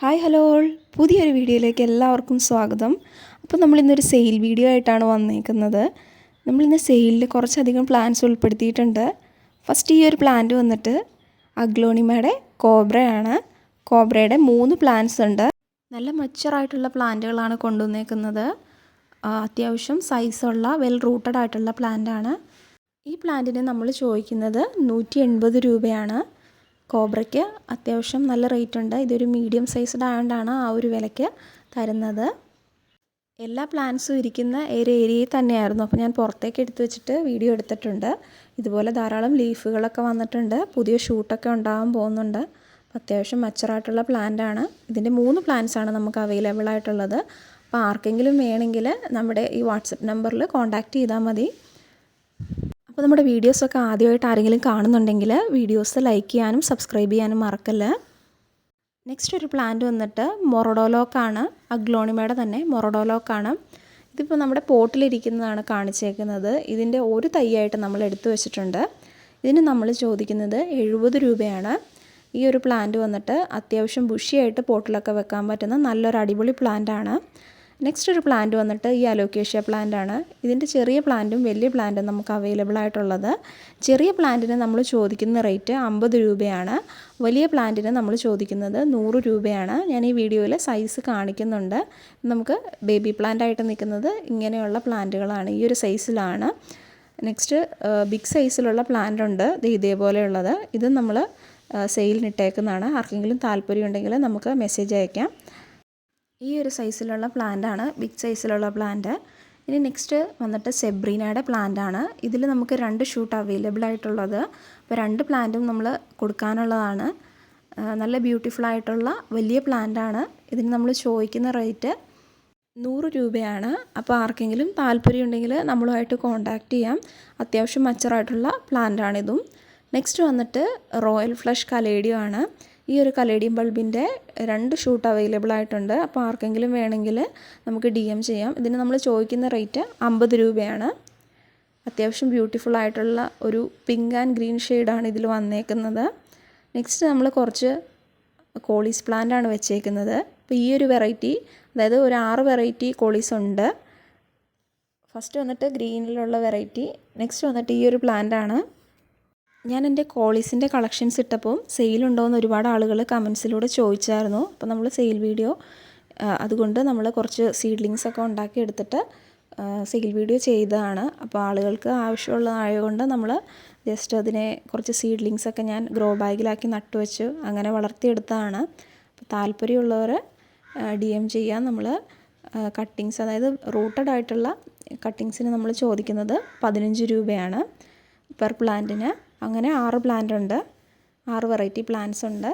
Hi hello all പുതിയൊരു വീഡിയോയിലേക്ക് എല്ലാവർക്കും സ്വാഗതം. അപ്പോൾ നമ്മളിന്നൊരു സെയിൽ വീഡിയോ ആയിട്ടാണ് വന്നേക്കുന്നത്. നമ്മളിന്ന് സെയിലിൽ കുറച്ചധികം പ്ലാന്റ്സ് ഉൾപ്പെടുത്തിയിട്ടുണ്ട്. ഫസ്റ്റ് ഈ ഒരു പ്ലാന്റ് വന്നിട്ട് അഗ്ലോണിമയുടെ കോബ്രയാണ്. കോബ്രയുടെ മൂന്ന് പ്ലാന്റ്സ് ഉണ്ട്. നല്ല മച്ചറായിട്ടുള്ള പ്ലാന്റുകളാണ് കൊണ്ടുവന്നേക്കുന്നത്. അത്യാവശ്യം സൈസുള്ള വെൽ റൂട്ടഡ് ആയിട്ടുള്ള പ്ലാന്റാണ് ഈ പ്ലാന്റിന് നമ്മൾ ചോദിക്കുന്നത് നൂറ്റി രൂപയാണ്. കോബ്രയ്ക്ക് അത്യാവശ്യം നല്ല റേറ്റ് ഉണ്ട് ഇതൊരു മീഡിയം സൈസ്ഡ് ആയതുകൊണ്ടാണ് ആ ഒരു വിലയ്ക്ക് തരുന്നത്. എല്ലാ പ്ലാന്റ്സും ഇരിക്കുന്ന ഒരു ഏരിയയിൽ തന്നെയായിരുന്നു. അപ്പോൾ ഞാൻ പുറത്തേക്ക് എടുത്തു വെച്ചിട്ട് വീഡിയോ എടുത്തിട്ടുണ്ട്. ഇതുപോലെ ധാരാളം ലീഫുകളൊക്കെ വന്നിട്ടുണ്ട്. പുതിയ ഷൂട്ടൊക്കെ ഉണ്ടാകാൻ പോകുന്നുണ്ട്. അപ്പോൾ അത്യാവശ്യം മച്ചറായിട്ടുള്ള ആണ് ഇതിന്റെ മൂന്ന് പ്ലാന്റ്സ് ആണ് നമുക്ക് അവൈലബിൾ ആയിട്ടുള്ളത് അപ്പോൾ ആർക്കെങ്കിലും വേണമെങ്കിൽ നമ്മുടെ ഈ വാട്സപ്പ് നമ്പറിൽ കോൺടാക്റ്റ് ചെയ്താൽ മതി. അപ്പോൾ നമ്മുടെ വീഡിയോസൊക്കെ ആദ്യമായിട്ട് ആരെങ്കിലും കാണുന്നുണ്ടെങ്കിൽ വീഡിയോസ് ലൈക്ക് ചെയ്യാനും സബ്സ്ക്രൈബ് ചെയ്യാനും മറക്കല്ല. നെക്സ്റ്റ് ഒരു പ്ലാന്റ് വന്നിട്ട് മൊറഡോലോക്കാണ്. അഗ്ലോണിമയുടെ തന്നെ മൊറഡോലോക്കാണ്. ഇതിപ്പോൾ നമ്മുടെ പോട്ടിലിരിക്കുന്നതാണ് കാണിച്ചേക്കുന്നത്. ഇതിന്റെ ഒരു തൈയായിട്ട് നമ്മൾ എടുത്തു വെച്ചിട്ടുണ്ട്. ഇതിന് നമ്മൾ ചോദിക്കുന്നത് എഴുപത് രൂപയാണ്. ഈ ഒരു പ്ലാന്റ് വന്നിട്ട് അത്യാവശ്യം ബുഷിയായിട്ട് പോട്ടിലൊക്കെ വെക്കാൻ പറ്റുന്ന നല്ലൊരു അടിപൊളി പ്ലാന്റ് ആണ്. നെക്സ്റ്റ് ഒരു പ്ലാന്റ് വന്നിട്ട് ഈ അലോക്കേഷ്യ പ്ലാന്റ് ആണ്. ഇതിന്റെ ചെറിയ പ്ലാന്റും വലിയ പ്ലാന്റും നമുക്ക് അവൈലബിൾ ആയിട്ടുള്ളത്. ചെറിയ പ്ലാന്റിന് നമ്മൾ ചോദിക്കുന്ന റേറ്റ് അമ്പത് രൂപയാണ്. വലിയ പ്ലാന്റിന് നമ്മൾ ചോദിക്കുന്നത് നൂറ് രൂപയാണ്. ഞാൻ ഈ വീഡിയോയിൽ സൈസ് കാണിക്കുന്നുണ്ട്. നമുക്ക് ബേബി പ്ലാന്റ് ആയിട്ട് നിൽക്കുന്നത് ഇങ്ങനെയുള്ള പ്ലാന്റുകളാണ് ഈ ഒരു സൈസിലാണ് നെക്സ്റ്റ് ബിഗ് സൈസിലുള്ള പ്ലാന്റ് ഉണ്ട്. ഇതേപോലെയുള്ളത്. ഇത് നമ്മൾ സെയിലിന് ഇട്ടേക്കുന്നതാണ്. ആർക്കെങ്കിലും താല്പര്യം ഉണ്ടെങ്കിൽ നമുക്ക് മെസ്സേജ് അയക്കാം. ഈ ഒരു സൈസിലുള്ള പ്ലാന്റാണ് ബിഗ് സൈസിലുള്ള പ്ലാന്റ് ഇനി നെക്സ്റ്റ് വന്നിട്ട് സെബ്രീനയുടെ ആണ്. ഇതിൽ നമുക്ക് രണ്ട് ഷൂട്ട് അവൈലബിൾ ആയിട്ടുള്ളത്. അപ്പോൾ രണ്ട് പ്ലാന്റും നമ്മൾ കൊടുക്കാനുള്ളതാണ്. നല്ല ബ്യൂട്ടിഫുൾ ആയിട്ടുള്ള വലിയ പ്ലാന്റ് ആണ്. ഇതിന് നമ്മൾ ചോദിക്കുന്ന റേറ്റ് നൂറ് രൂപയാണ്. അപ്പോൾ ആർക്കെങ്കിലും താല്പര്യം ഉണ്ടെങ്കിൽ നമ്മളുമായിട്ട് കോൺടാക്റ്റ് ചെയ്യാം. അത്യാവശ്യം മച്ചറായിട്ടുള്ള പ്ലാന്റ് ആണിതും നെക്സ്റ്റ് വന്നിട്ട് റോയൽ ഫ്ലഷ് കലേഡിയോ ആണ്. ഈ ഒരു കലേഡിയം ബൾബിന്റെ രണ്ട് ഷൂട്ട് അവൈലബിൾ ആയിട്ടുണ്ട്. അപ്പോൾ ആർക്കെങ്കിലും വേണമെങ്കിൽ നമുക്ക് ഡി എം ചെയ്യാം. ഇതിന് നമ്മൾ ചോദിക്കുന്ന റേറ്റ് അമ്പത് രൂപയാണ്. അത്യാവശ്യം ബ്യൂട്ടിഫുൾ ആയിട്ടുള്ള ഒരു പിങ്ക് ആൻഡ് ഗ്രീൻ ഷെയ്ഡാണ് ഇതിൽ വന്നേക്കുന്നത്. നെക്സ്റ്റ് നമ്മൾ കുറച്ച് കോളീസ് പ്ലാന്റ് ആണ് വെച്ചേക്കുന്നത്. അപ്പോൾ ഈ ഒരു വെറൈറ്റി അതായത് ഒരു ആറ് വെറൈറ്റി കോളീസ് ഉണ്ട്. ഫസ്റ്റ് വന്നിട്ട് ഗ്രീനിലുള്ള വെറൈറ്റി നെക്സ്റ്റ് വന്നിട്ട് ഈ ഒരു പ്ലാന്റ് ആണ്. ഞാൻ എന്റെ കോളീസിന്റെ കളക്ഷൻസ് ഇട്ടപ്പോൾ സെയിലുണ്ടോ എന്ന് ഒരുപാട് ആളുകൾ കമൻസിലൂടെ ചോദിച്ചായിരുന്നു. അപ്പോൾ നമ്മൾ സെയിൽ വീഡിയോ അതുകൊണ്ട് നമ്മൾ കുറച്ച് സീഡ്ലിങ്സ് ഒക്കെ ഉണ്ടാക്കി എടുത്തിട്ട് സെയിൽ വീഡിയോ ചെയ്തതാണ്. അപ്പോൾ ആളുകൾക്ക് ആവശ്യമുള്ളതായതുകൊണ്ട് നമ്മൾ ജസ്റ്റ് അതിനെ കുറച്ച് സീഡ്ലിങ്സ് ഒക്കെ ഞാൻ ഗ്രോ ബാഗിലാക്കി നട്ടുവെച്ചു. അങ്ങനെ വളർത്തിയെടുത്തതാണ്. അപ്പോൾ താല്പര്യമുള്ളവർ ഡി എം ചെയ്യാൻ നമ്മൾ കട്ടിങ്സ് അതായത് റൂട്ടഡ് ആയിട്ടുള്ള കട്ടിങ്സിന് നമ്മൾ ചോദിക്കുന്നത് പതിനഞ്ച് രൂപയാണ് പെർ പ്ലാന്റിന് അങ്ങനെ ആറ് പ്ലാന്റ് ഉണ്ട്. ആറ് വെറൈറ്റി പ്ലാന്റ്സ് ഉണ്ട്.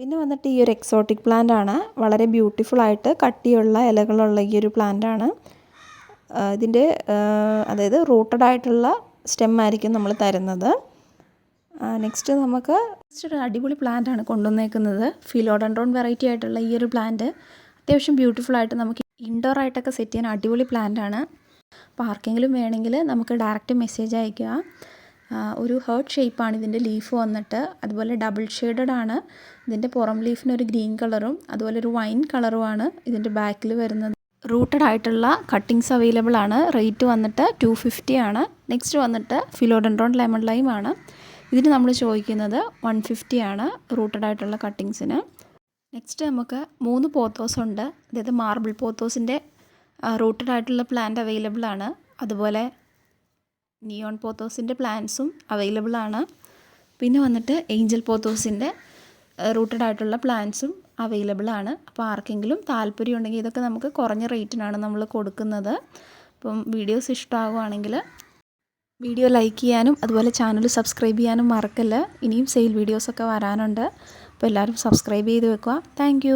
പിന്നെ വന്നിട്ട് ഈ ഒരു എക്സോട്ടിക് പ്ലാന്റ് ആണ്. വളരെ ബ്യൂട്ടിഫുൾ ആയിട്ട് കട്ടിയുള്ള ഇലകളുള്ള ഈ ഒരു പ്ലാന്റ് ആണ്. ഇതിന്റെ അതായത് റൂട്ടഡ് ആയിട്ടുള്ള സ്റ്റെം ആയിരിക്കും നമ്മൾ തരുന്നത്. നെക്സ്റ്റ് നമുക്ക് നെക്സ്റ്റ് ഒരു അടിപൊളി പ്ലാന്റ് ആണ് കൊണ്ടുവന്നേക്കുന്നത്. ഫിലോഡൻഡ്രോൺ വെറൈറ്റി ആയിട്ടുള്ള ഈ ഒരു പ്ലാന്റ് അത്യാവശ്യം ബ്യൂട്ടിഫുൾ ആയിട്ട് നമുക്ക് ഇൻഡോർ ആയിട്ടൊക്കെ സെറ്റ് ചെയ്യാൻ അടിപൊളി പ്ലാന്റ് ആണ്. അപ്പോൾ ആർക്കെങ്കിലും വേണമെങ്കിൽ നമുക്ക് ഡയറക്റ്റ് മെസ്സേജ് അയയ്ക്കുക ഒരു ഹേർട്ട് ഷേപ്പാണ് ഇതിന്റെ ലീഫ് വന്നിട്ട്. അതുപോലെ ഡബിൾ ഷെയ്ഡഡ് ആണ്. ഇതിന്റെ പുറം ലീഫിന് ഒരു ഗ്രീൻ കളറും അതുപോലെ ഒരു വൈൻ കളറുമാണ് ഇതിന്റെ ബാക്കിൽ വരുന്നത്. റൂട്ടഡ് ആയിട്ടുള്ള കട്ടിങ്സ് അവൈലബിൾ ആണ്. റേറ്റ് വന്നിട്ട് ടു ഫിഫ്റ്റി ആണ്. നെക്സ്റ്റ് വന്നിട്ട് ഫിലോഡൻഡ്രോൺ ലെമൺ ലൈം ആണ്. ഇതിന് നമ്മൾ ചോദിക്കുന്നത് വൺ ഫിഫ്റ്റി ആണ് റൂട്ടഡ് ആയിട്ടുള്ള കട്ടിങ്സിന് നെക്സ്റ്റ് നമുക്ക് മൂന്ന് പോത്തോസ് ഉണ്ട്. അതായത് മാർബിൾ പോത്തോസിന്റെ റൂട്ടഡ് ആയിട്ടുള്ള പ്ലാന്റ് അവൈലബിൾ ആണ്. അതുപോലെ നിയോൺ പോത്തോസിന്റെ പ്ലാന്റ്സും അവൈലബിൾ ആണ്. പിന്നെ വന്നിട്ട് ഏഞ്ചൽ പോത്തോസിന്റെ റൂട്ടഡ് ആയിട്ടുള്ള പ്ലാന്റ്സും അവൈലബിൾ ആണ്. അപ്പോൾ ആർക്കെങ്കിലും താല്പര്യം ഉണ്ടെങ്കിൽ ഇതൊക്കെ നമുക്ക് കുറഞ്ഞ റേറ്റിനാണ് നമ്മൾ കൊടുക്കുന്നത്. അപ്പം വീഡിയോസ് ഇഷ്ടമാകുവാണെങ്കിൽ വീഡിയോ ലൈക്ക് ചെയ്യാനും അതുപോലെ ചാനൽ സബ്സ്ക്രൈബ് ചെയ്യാനും മറക്കല്ല. ഇനിയും സെയിൽ വീഡിയോസൊക്കെ വരാനുണ്ട്. അപ്പോൾ എല്ലാവരും സബ്സ്ക്രൈബ് ചെയ്ത് വെക്കുക. താങ്ക്